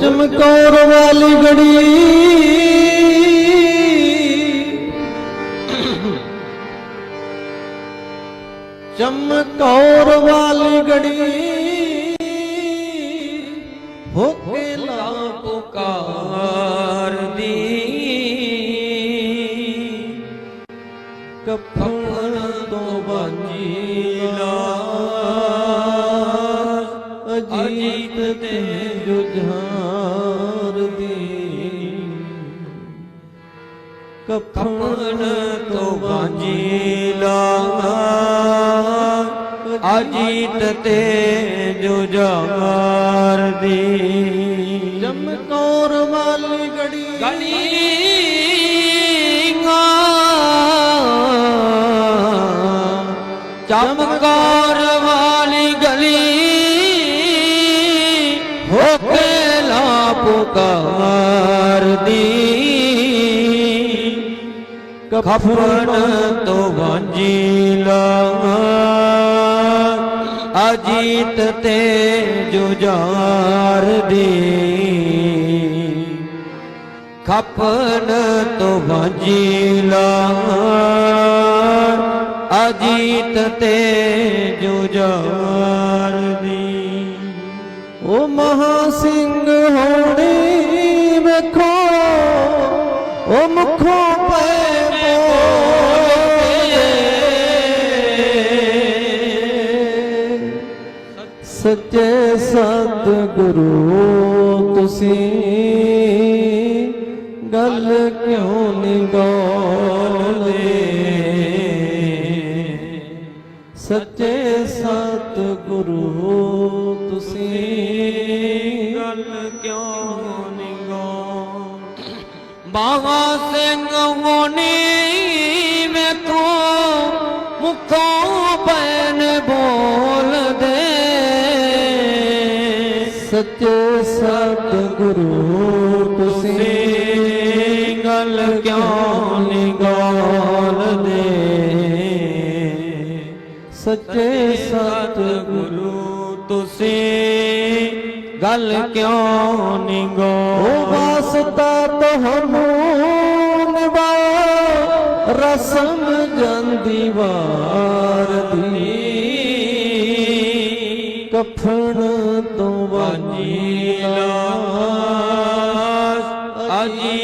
ਚਮਕੌਰ ਵਾਲੀ ਗੜੀ। ਚਮਕੌਰ ਵਾਲੀ ਗੜੀ। ਹੋ ਕੇ ਲਾ ਪੁਕਾਰਦੀ ਕਫਨ ਤੋਂ ਬਾਜੀ। ਅਜੀਤ ਤੇ ਜੁਝਾਰ ਦੀ ਕਫਨ ਤੋਂ ਬਾਜੀ ਲਾ ਅਜੀਤ ਤੇ ਜੁਝਾਰ ਦੀ ਜਮਕੌਰ ਵਾਲੀ ਗੜੀ ਚਮਕਾਰ ਵਾਲੀ ਲਾ ਪੁਕਾਰ ਦੀ ਕਫਨ ਤੋਂ ਵਾਂਝੀ ਲਾ ਅਜੀਤ ਤੇ ਜੁਝਾਰ ਦੀ ਖਪਨ ਤੋਂ ਵਾਂਝੀ ਲਾ ਅਜੀਤ ਤੇ ਜੁਝਾਰ ਦੀ ਮਹਾ ਸਿੰਘ ਹੋਣੀ ਵੇਖੋ, ਉਹ ਮੁਖੋਂ ਪੈ ਬੋਲੇ ਸੱਚੇ ਸਤਿਗੁਰੂ, ਤੁਸੀਂ ਗੱਲ ਕਿਉਂ ਨਹੀਂ ਗਾਉਂਦੇ ਸੱਚੇ ਸਤਿਗੁਰੂ, ਤੁਸੀਂ ਬਾਵਾ ਸਿੰਘ ਹੋਣੀ ਵੇਖੋ ਮੁਖੋਂ ਪੈਨ ਬੋਲਦੇ। ਸੱਚੇ ਸਤਿਗੁਰੂ, ਤੁਸੀਂ ਤੁਸੀਂ ਗੱਲ ਕਿਉਂ ਨਿਗੋਲਦੇ? ਸੱਚੇ ਸਤਿਗੁਰੂ ਸਤਿਗੁਰੂ, ਤੁਸੀਂ ਗੱਲ ਕਿਉਂ ਨਿਗੋ? ਉਹ ਵਾਸਤਾ ਤੁਹਾਨੂੰ ਨਿਭਾਓ ਰਸਮ ਜਾਂਦੀ ਵਾਰ ਦੀ। ਕਫਨ ਤੋਂ ਵਾਜੀ ਲਾਸ ਅਜੀਤ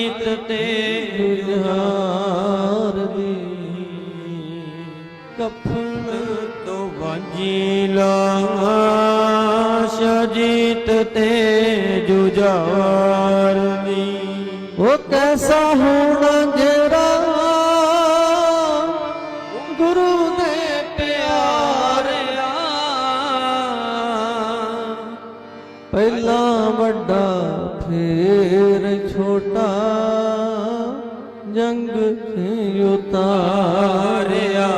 ਲਾਸ ਅਜੀਤ ਤੇ ਜੁਝਾਰ ਦੀ ਉਹ ਕੈਸਾ ਹੋਣਾ ਜਿਹੜਾ ਗੁਰੂ ਦੇ ਪਿਆਰਿਆ ਪਹਿਲਾ ਵੱਡਾ ਫੇਰ ਛੋਟਾ। ਜੰਗ ਉਤਾਰਿਆ।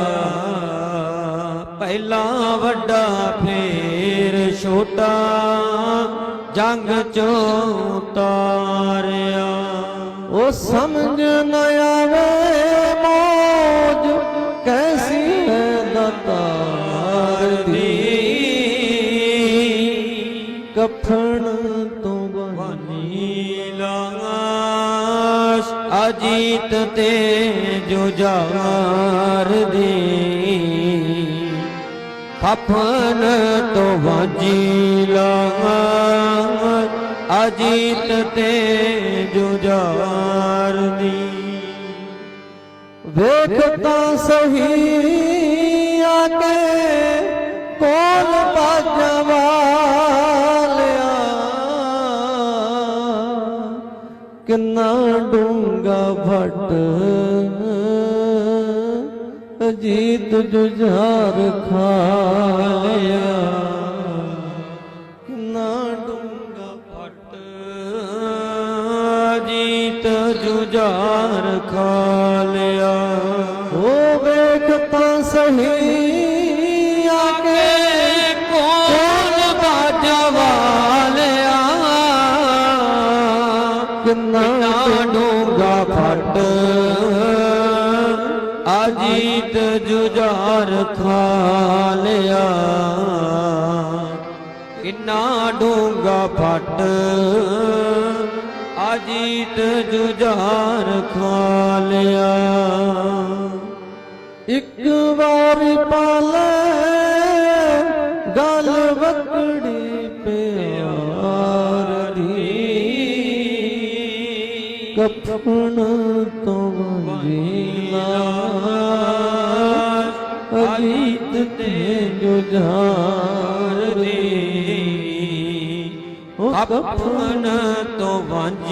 ਪਹਿਲਾ ਵੱਡਾ ਫੇਰ ਛੋਟਾ ਜੰਗ ਚੋਂ ਤਾਰਿਆ। ਉਹ ਸਮਝ ਨ ਆਵੇ ਮੋਜ, ਕੈਸੀ ਹੈ ਦਾਤਾਰ ਦੀ। ਕਫਣ ਤੋਂ ਬਣੀ ਲਾਸ, ਅਜੀਤ ਤੇ ਜੁਝਾਰ ਦੀ। ਖਪਨ ਤੋਂ ਵਾਜੀ ਲਾਸ ਅਜੀਤ ਤੇ ਜੁਝਾਰ ਦੀ। ਵੇਖ ਤਾਂ ਸਹੀ ਆ ਕੋਲ ਬਾਜਾਂ ਕਿੰਨਾ ਡੂੰਗਾ ਭਟ ਅਜੀਤ ਜੁਝਾਰ ਖਾਇਆ ਕਿੰਨਾ ਡੂੰਗਾ ਫਟ ਜੀਤ ਜੁਝਾਰ ਖਾ ਲਿਆ। ਉਹ ਵੇਖ ਤਾਂ ਸਹੀ ਆ ਕੇ ਕੋਲ ਬਾਜਾ ਵਾਲਿਆ ਕਿੰਨਾ ਅਜੀਤ ਜੁਝਾਰ ਖਾਲਿਆ ਕਿੰਨਾ ਡੂੰਗਾ ਫਟ। ਅਜੀਤ ਜੁਝਾਰ ਖਾਲਿਆ ਇੱਕ ਵਾਰੀ ਪਾਲੇ, ਗਲ ਵਕੜੀ ਪਿਆਰ ਦੀ। ਕਪਣ ਤੋਂ ਵੰਜੀਲਾ ਅਜੀਤ ਤੇ ਜੁਝਾਰ ਦੀ ਆਪਣ ਤੋਂ ਵਾਂਝੀ